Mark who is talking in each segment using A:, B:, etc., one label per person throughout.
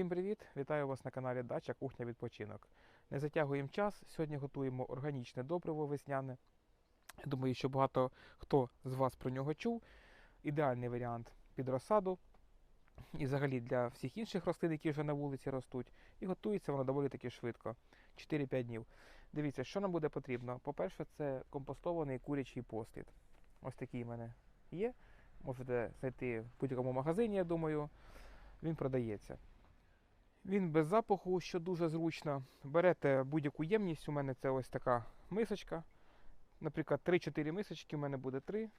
A: Всім привіт! Вітаю вас на каналі Дача Кухня Відпочинок. Не затягуємо час. Сьогодні готуємо органічне добриво весняне. Думаю, що багато хто з вас про нього чув. Ідеальний варіант під розсаду і взагалі для всіх інших рослин, які вже на вулиці ростуть. І готується воно доволі таки швидко 4-5 днів. Дивіться, що нам буде потрібно. По-перше, це компостований курячий послід. Ось такий в мене є. Можете знайти в будь-якому магазині, я думаю. Він продається. Він без запаху, що дуже зручно. Берете будь-яку ємність, у мене це ось така мисочка. Наприклад, 3-4 мисочки, у мене буде 3.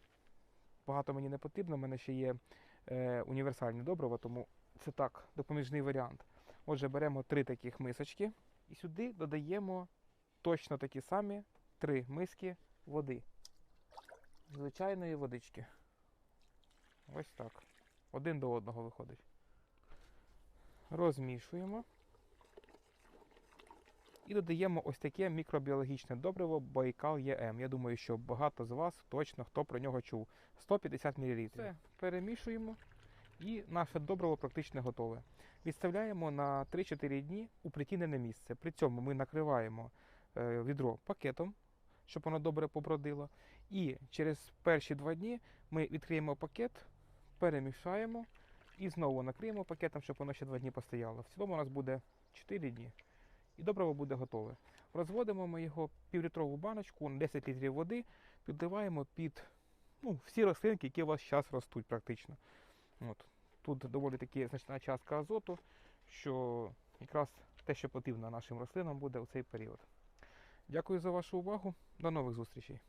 A: Багато мені не потрібно, у мене ще є е, універсальне добриво, тому це так, допоміжний варіант. Отже, беремо 3 таких мисочки і сюди додаємо точно такі самі 3 миски води. Звичайної водички. Ось так. Один до одного виходить. Розмішуємо. І додаємо ось таке мікробіологічне добриво Байкал ЄМ. Я думаю, що багато з вас точно хто про нього чув. 150 мл. Все, перемішуємо. І наше добриво практично готове. Відставляємо на 3-4 дні у притінене місце. При цьому ми накриваємо е, відро пакетом, щоб воно добре побродило. І через перші два дні ми відкриємо пакет, перемішаємо і знову накриємо пакетом, щоб воно ще два дні постояло. В цілому у нас буде 4 дні. І добриво буде готове. Розводимо ми його півлітрову баночку на 10 літрів води, підливаємо під ну, всі рослинки, які у вас зараз ростуть практично. От. Тут доволі таки значна частка азоту, що якраз те, що потрібно нашим рослинам буде у цей період. Дякую за вашу увагу. До нових зустрічей.